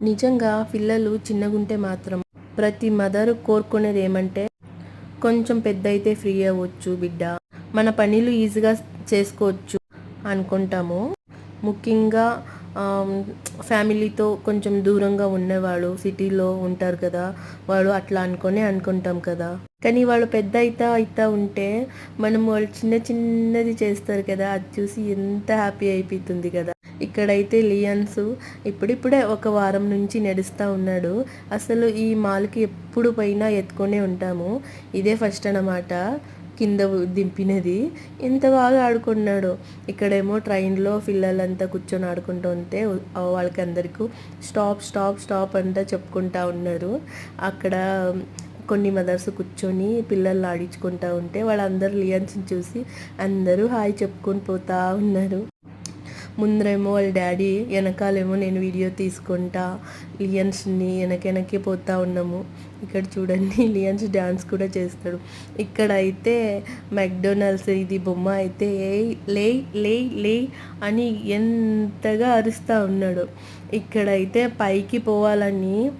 నిజంగా పిల్లలు చిన్నగుంటే మాత్రం ప్రతి మదర్ కోరుకునేది ఏమంటే కొంచెం పెద్ద అయితే ఫ్రీ అవ్వచ్చు బిడ్డ మన పనులు ఈజీగా చేసుకోవచ్చు అనుకుంటాము. ముఖ్యంగా ఫ్యామిలీతో కొంచెం దూరంగా ఉన్నవాళ్ళు సిటీలో ఉంటారు కదా వాళ్ళు అట్లా అనుకొని అనుకుంటాం కదా. కానీ వాళ్ళు పెద్ద అయితా అయితా ఉంటే మనం వాళ్ళు చిన్న చిన్నది చేస్తారు కదా అది చూసి ఎంత హ్యాపీ అయిపోతుంది కదా. ఇక్కడైతే లియన్స్ ఇప్పుడిప్పుడే ఒక వారం నుంచి నడుస్తూ ఉన్నాడు. అసలు ఈ మాల్కి ఎప్పుడు పైన ఎత్తుకొనే ఉంటాము. ఇదే ఫస్ట్ అన్నమాట. కింద దింపినది. ఎంత బాగా ఆడుకున్నాడు. ఇక్కడేమో ట్రైన్లో పిల్లలంతా కూర్చొని ఆడుకుంటూ ఉంటే వాళ్ళకి అందరికీ స్టాప్ స్టాప్ స్టాప్ అంతా చెప్పుకుంటా ఉన్నారు. అక్కడ కొన్ని మదర్స్ కూర్చొని పిల్లల్ని ఆడించుకుంటూ ఉంటే వాళ్ళందరూ లియన్స్ని చూసి అందరూ హాయ్ చెప్పుకొని పోతా ఉన్నారు. ముందరేమో వాళ్ళ డాడీ వెనకాలేమో నేను వీడియో తీసుకుంటా లియన్స్ని వెనకెనక్కి పోతా ఉన్నాము. ఇక్కడ చూడండి లియన్స్ డ్యాన్స్ కూడా చేస్తాడు. ఇక్కడ అయితే మెక్డొనాల్డ్స్ ఇది బొమ్మ అయితే లే లే లే అని ఎంతగా అరుస్తూ ఉన్నాడు. ఇక్కడైతే పైకి పోవాలని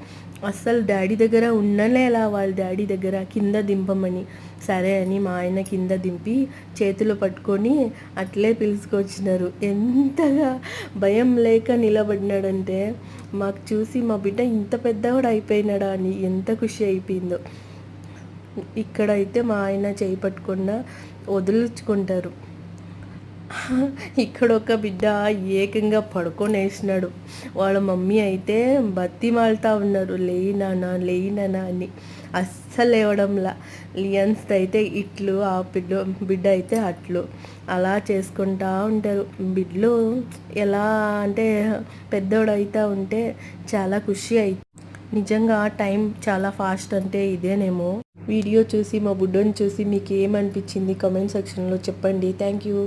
అస్సలు డాడీ దగ్గర ఉండలేలా వాళ్ళ డాడీ దగ్గర కింద దింపమని. సరే అని మా ఆయన కింద దింపి చేతిలో పట్టుకొని అట్లే పిలుచుకొచ్చినారు. ఎంతగా భయం లేక నిలబడినాడంటే మాకు చూసి మా బిడ్డ ఇంత పెద్దవాడు అయిపోయినాడా అని ఎంత ఖుషి అయిపోయిందో. ఇక్కడైతే మా ఆయన చేయి పట్టకుండా వదులుచుకుంటారు. ఇక్కడ ఒక బిడ్డ ఏకంగా పడుకొని వేసినాడు. వాళ్ళ మమ్మీ అయితే బతిమాలుతా ఉన్నారు. లేయి నాన్న లేయి అని. అస్సలు లేవడంలా. లియన్స్ అయితే ఇట్లు ఆ బిడ్డ బిడ్డ అయితే అట్లు. అలా చేసుకుంటా ఉంటారు. బిడ్డలు ఎలా అంటే పెద్దోడైతే అవుతా ఉంటే చాలా ఖుషి అయితే నిజంగా టైం చాలా ఫాస్ట్ అంటే ఇదేనేమో. వీడియో చూసి మా బుడ్డోని చూసి మీకు ఏమనిపించింది కామెంట్ సెక్షన్లో చెప్పండి. Thank you.